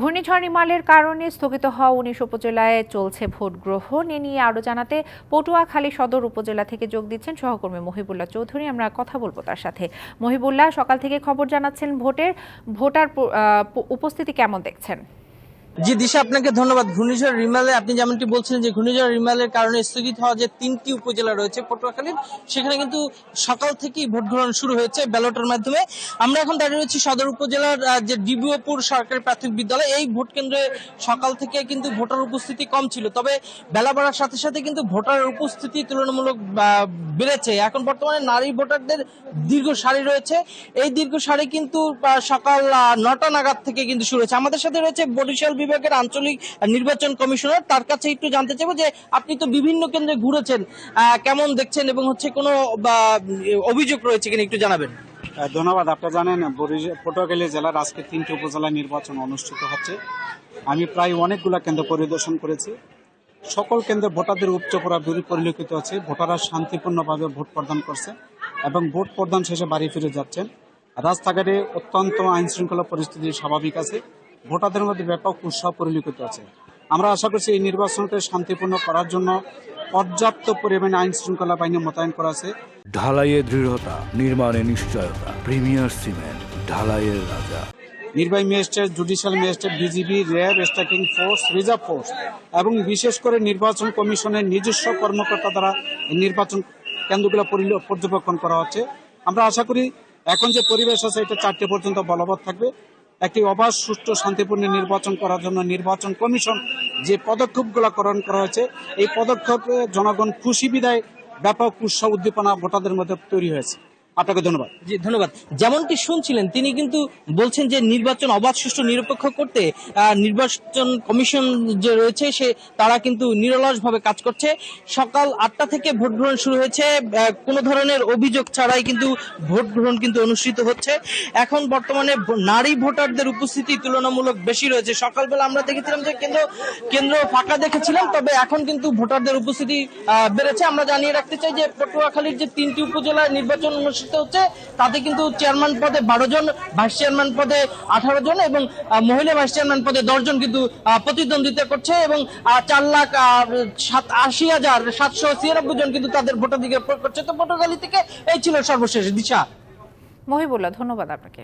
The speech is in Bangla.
ঘূর্ণিঝড় নিমালের কারণে স্থগিত হওয়া উনিশ উপজেলায় চলছে ভোট গ্রহণ। এ নিয়ে আরও জানাতে পটুয়াখালী সদর উপজেলা থেকে যোগ দিচ্ছেন সহকর্মী মহিবুল্লাহ চৌধুরী। আমরা কথা বলব তার সাথে। মহিবুল্লাহ, সকাল থেকে খবর জানাচ্ছেন ভোটের, ভোটার উপস্থিতি কেমন দেখছেন? জি, দিশা, আপনাকে ধন্যবাদ। ঘূর্ণিঝড় রিমালে আপনি যেমনটি বলছিলেন যে ঘূর্ণিঝড় রিমালের কারণে স্থগিত হওয়া যে তিনটি উপজেলা রয়েছে, পটুয়াখালীর, সেখানে কিন্তু সকাল থেকেই ভোট গ্রহণ শুরু হয়েছে ব্যালটের মাধ্যমে। আমরা এখন দাঁড়িয়ে রয়েছি সদর উপজেলার যে ডিবিওপুর সরকারি প্রাথমিক বিদ্যালয়। এই ভোট কেন্দ্রে সকাল থেকে কিন্তু ভোটার উপস্থিতি কম ছিল, তবে বেলা বাড়ার সাথে সাথে কিন্তু ভোটার উপস্থিতি তুলনামূলক বেড়েছে। এখন বর্তমানে নারী ভোটারদের দীর্ঘ সারি রয়েছে। এই দীর্ঘ সারি কিন্তু সকাল নটা নাগাদ থেকে কিন্তু শুরু হয়েছে। আমাদের সাথে রয়েছে বরিশাল বিভাগের আঞ্চলিক নির্বাচন কমিশনার, তার কাছে একটু জানতে চাইব যে আপনি তো বিভিন্ন কেন্দ্রে ঘুরেছেন কেমন দেখছেন এবং হচ্ছে কোনো অভিযোগ রয়েছে কিনা একটু জানাবেন। ধন্যবাদ, আপনারা জানেন পটুয়াখালী জেলার আজকে তিনটি উপজেলা নির্বাচন অনুষ্ঠিত হচ্ছে। আমি প্রায় অনেকগুলো কেন্দ্র পরিদর্শন করেছি। সকল কেন্দ্রে ভোটারদের উপচপড়া বিরোধ পরিলক্ষিত আছে ভোটাররা শান্তিপূর্ণভাবে ভোট প্রদান করছে এবং ভোট প্রদান শেষে বাড়ি ফিরে যাচ্ছেন। রাস্তাঘাটে অত্যন্ত আইন শৃঙ্খলা পরিস্থিতি স্বাভাবিক আছে। ভোটারদের মধ্যে ব্যাপক উৎসাহ পরিলক্ষিত আছে আমরা আশা করছি এই নির্বাচনকে শান্তিপূর্ণ করার জন্য পর্যাপ্ত পরিমাণে আইন শৃঙ্খলা বাহিনী মোতায়েন করা আছে। ঢালাইয়ের দৃঢ়তা নির্মাণে নিশ্চয়তা প্রিমিয়ার সিমেন্ট ঢালাইয়ের রাজা। নির্বাহী magistrate judicial magistrate BGB RAB striking force reserve force এবং বিশেষ করে নির্বাচন কমিশনের নিজস্ব কর্মকর্তা দ্বারা এই নির্বাচন কেন্দ্রগুলো পর্যবেক্ষণ করা হচ্ছে। আমরা আশা করি এখন যে পরিবেশ আছে এটা চারটে পর্যন্ত বলবৎ থাকবে। একটি অবাধ, সুষ্ঠু, শান্তিপূর্ণ নির্বাচন করার জন্য নির্বাচন কমিশন যে পদক্ষেপগুলো গ্রহণ করা হয়েছে, এই পদক্ষেপে জনগণ খুশি বিদায়, ব্যাপক উৎসাহ, উদ্দীপনা ভোটারদের মধ্যে তৈরি হয়েছে। আপনাকে ধন্যবাদ। জি, ধন্যবাদ। যেমনটি শুনছিলেন, তিনি কিন্তু বলছেন যে নির্বাচন অবাধ, সুষ্ঠু, নিরপেক্ষ করতে নির্বাচন কমিশন যে রয়েছে, সে, তারা কিন্তু নিরলস ভাবে কাজ করছে। সকাল আটটা থেকে ভোট গ্রহণ শুরু হয়েছে কোনো ধরনের অভিযোগ ছাড়াই কিন্তু ভোট গ্রহণ কিন্তু অনুষ্ঠিত হচ্ছে। এখন বর্তমানে নারী ভোটারদের উপস্থিতি তুলনামূলক বেশি রয়েছে। সকালবেলা আমরা দেখেছিলাম যে কেন্দ্র কেন্দ্র ফাঁকা দেখেছিলাম, তবে এখন কিন্তু ভোটারদের উপস্থিতি বেড়েছে। আমরা জানিয়ে রাখতে চাই যে পটুয়াখালীর যে তিনটি উপজেলায় নির্বাচন অনুষ্ঠিত হচ্ছে। তাতে কিন্তু চেয়ারম্যান পদে বারো জন ভাইস চেয়ারম্যান পদে আঠারো জন এবং মহিলা ভাইস চেয়ারম্যান পদে দশ জন কিন্তু প্রতিদ্বন্দ্বিতা করছে এবং চার লাখ সাত, আশি হাজার সাতশো ছিয়ানব্বই জন কিন্তু তাদের ভোটাধিকার প্রয়োগ করছে। তো পটুয়াখালী থেকে এই ছিল সর্বশেষ দিশা। মহিবুল্লাহ, ধন্যবাদ আপনাকে।